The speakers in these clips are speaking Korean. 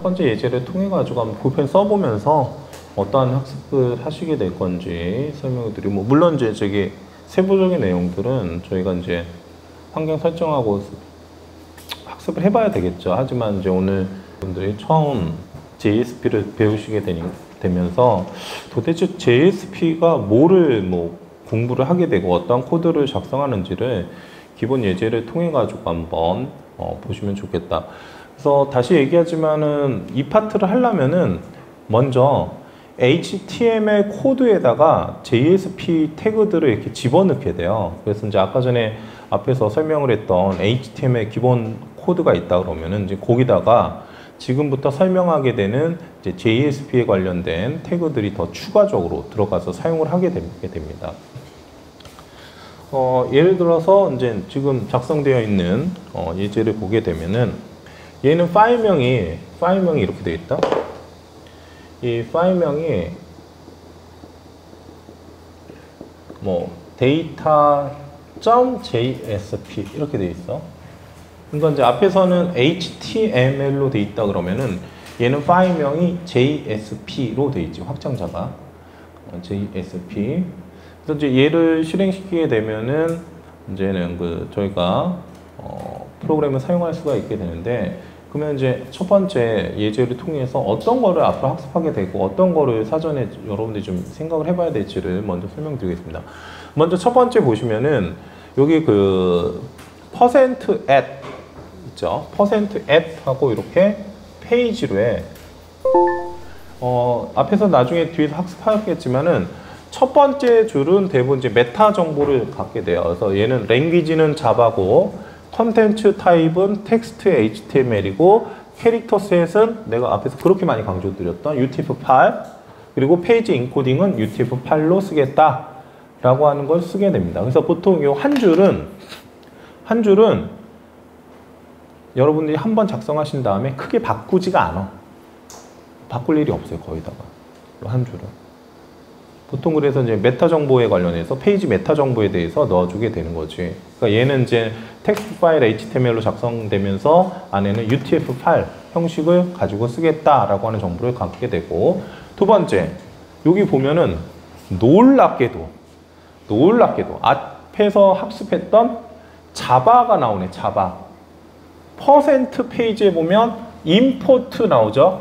첫 번째 예제를 통해 가지고 한번 볼펜 써보면서 어떠한 학습을 하시게 될 건지 설명을 드리고 뭐 물론 이제 저기 세부적인 내용들은 저희가 이제 환경 설정하고 학습을 해봐야 되겠죠. 하지만 이제 오늘 분들이 처음 JSP를 배우시게 되니, 되면서 도대체 JSP가 뭐를 뭐 공부를 하게 되고 어떤 코드를 작성하는지를 기본 예제를 통해 가지고 한번 어, 보시면 좋겠다. 그래서 다시 얘기하지만은 이 파트를 하려면은 먼저 HTML 코드에다가 JSP 태그들을 이렇게 집어넣게 돼요. 그래서 이제 아까 전에 앞에서 설명을 했던 HTML 기본 코드가 있다 그러면은 이제 거기다가 지금부터 설명하게 되는 JSP에 관련된 태그들이 더 추가적으로 들어가서 사용을 하게 됩니다. 어, 예를 들어서 이제 지금 작성되어 있는 어, 예제를 보게 되면은 얘는 파일명이 파일명이 이렇게 되어 있다. 이 파일명이 뭐 data.jsp 이렇게 되어 있어. 그러니까 이제 앞에서는 HTML로 되어 있다 그러면은 얘는 파일명이 JSP로 되어 있지 확장자가 JSP. 그래서 이제 얘를 실행시키게 되면은 이제는 그 저희가 어 프로그램을 사용할 수가 있게 되는데 그러면 이제 첫 번째 예제를 통해서 어떤 거를 앞으로 학습하게 되고 어떤 거를 사전에 여러분들이 좀 생각을 해봐야 될지를 먼저 설명드리겠습니다. 먼저 첫 번째 보시면은 여기 그 퍼센트 at 있죠. 퍼센트 at 하고 이렇게 페이지로에 어 앞에서 나중에 뒤에서 학습하겠지만은 첫 번째 줄은 대부분 이제 메타 정보를 갖게 돼요. 그래서 얘는 랭귀지는 자바고 컨텐츠 타입은 텍스트 HTML이고 캐릭터 셋은 내가 앞에서 그렇게 많이 강조드렸던 UTF-8 그리고 페이지 인코딩은 UTF-8로 쓰겠다 라고 하는 걸 쓰게 됩니다. 그래서 보통 이 한 줄은 한 줄은 여러분들이 한 번 작성하신 다음에 크게 바꾸지가 않아. 바꿀 일이 없어요. 거의다가 한 줄은. 보통 그래서 이제 메타 정보에 관련해서 페이지 메타 정보에 대해서 넣어주게 되는 거지. 그러니까 얘는 이제 텍스트 파일 HTML로 작성되면서 안에는 UTF-8 형식을 가지고 쓰겠다라고 하는 정보를 갖게 되고 두 번째 여기 보면은 놀랍게도 놀랍게도 앞에서 학습했던 자바가 나오네 자바 퍼센트 페이지에 보면 임포트 나오죠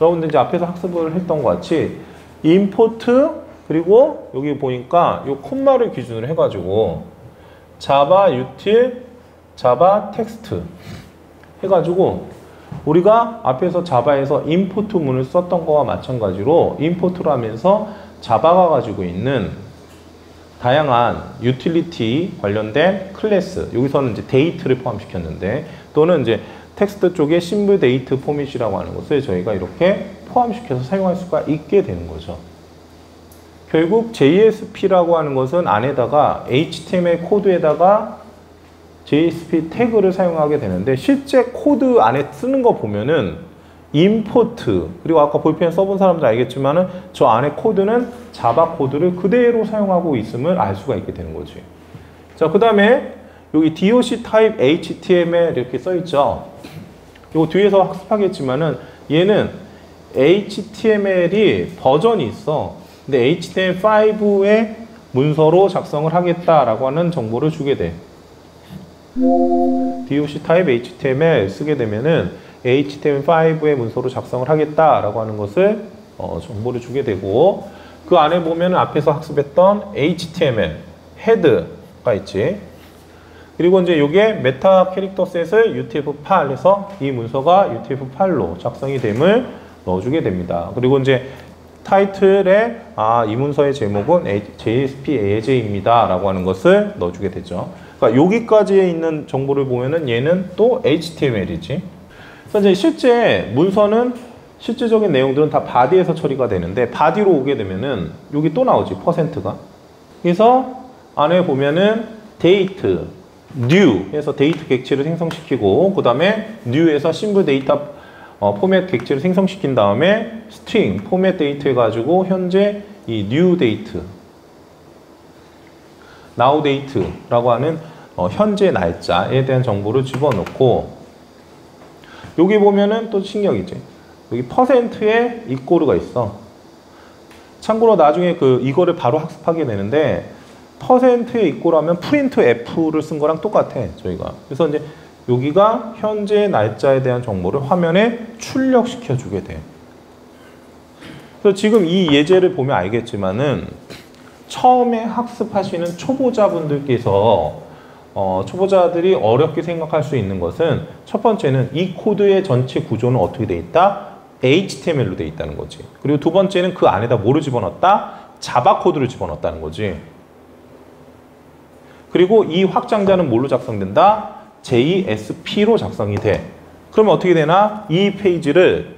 여러분들 이제 앞에서 학습을 했던 것 같이 임포트 그리고 여기 보니까 이 콤마를 기준으로 해가지고 자바 유틸 자바 텍스트 해가지고 우리가 앞에서 자바에서 임포트 문을 썼던 거와 마찬가지로 임포트를 하면서 자바가 가지고 있는 다양한 유틸리티 관련된 클래스 여기서는 이제 데이트를 포함시켰는데 또는 이제 텍스트 쪽에 심블 데이트 포맷이라고 하는 것을 저희가 이렇게 포함시켜서 사용할 수가 있게 되는 거죠. 결국 JSP라고 하는 것은 안에다가 HTML 코드에다가 JSP 태그를 사용하게 되는데 실제 코드 안에 쓰는 거 보면은 임포트 그리고 아까 볼펜 써본 사람들 알겠지만은 저 안에 코드는 자바 코드를 그대로 사용하고 있음을 알 수가 있게 되는 거지. 자, 그 다음에 여기 DOC 타입 HTML 이렇게 써 있죠. 이거 뒤에서 학습하겠지만은 얘는 HTML이 버전이 있어. 근데 HTML5의 문서로 작성을 하겠다라고 하는 정보를 주게 돼. DOC 타입 HTML 쓰게 되면은 HTML5의 문서로 작성을 하겠다라고 하는 것을 어, 정보를 주게 되고 그 안에 보면 앞에서 학습했던 HTML 헤드가 있지. 그리고 이제 이게 메타 캐릭터 셋을 UTF-8 해서 이 문서가 UTF-8로 작성이 됨을 넣어주게 됩니다. 그리고 이제 타이틀에 아, 이 문서의 제목은 JSP AJ입니다. 라고 하는 것을 넣어주게 되죠. 그러니까 여기까지에 있는 정보를 보면은 얘는 또 HTML이지. 그래서 이제 실제 문서는 실질적인 내용들은 다 바디에서 처리가 되는데 바디로 오게 되면은 여기 또 나오지 퍼센트가. 그래서 안에 보면은 데이트, new 해서 데이트 객체를 생성시키고 그 다음에 new에서 심블 데이터 어, 포맷 객체를 생성시킨 다음에 string 포맷 데이트 해가지고 현재 이 new date, now date라고 하는 어, 현재 날짜에 대한 정보를 집어넣고 여기 보면은 또 신기하겠지. 여기 퍼센트에 이꼬르가 있어. 참고로 나중에 그 이거를 바로 학습하게 되는데 퍼센트에 이꼬르하면 프린트 F를 쓴 거랑 똑같아 저희가. 그래서 이제 여기가 현재 날짜에 대한 정보를 화면에 출력시켜 주게 돼. 그래서 지금 이 예제를 보면 알겠지만은 처음에 학습하시는 초보자분들께서 어, 초보자들이 어렵게 생각할 수 있는 것은 첫 번째는 이 코드의 전체 구조는 어떻게 돼 있다? HTML로 돼 있다는 거지. 그리고 두 번째는 그 안에다 뭐를 집어넣었다? 자바 코드를 집어넣었다는 거지. 그리고 이 확장자는 뭘로 작성된다? JSP로 작성이 돼. 그러면 어떻게 되나? 이 페이지를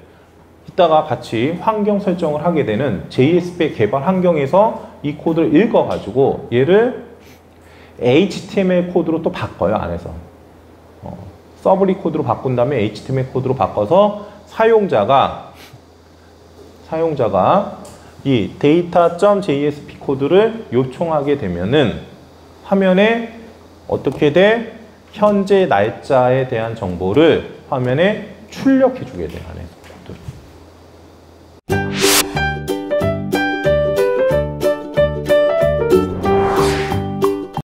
이따가 같이 환경 설정을 하게 되는 JSP 개발 환경에서 이 코드를 읽어가지고 얘를 HTML 코드로 또 바꿔요 안에서 어, 서브리 코드로 바꾼 다음에 HTML 코드로 바꿔서 사용자가 사용자가 이 data.jsp 코드를 요청하게 되면은 화면에 어떻게 돼? 현재 날짜에 대한 정보를 화면에 출력해 주게 돼 안에서 코드를.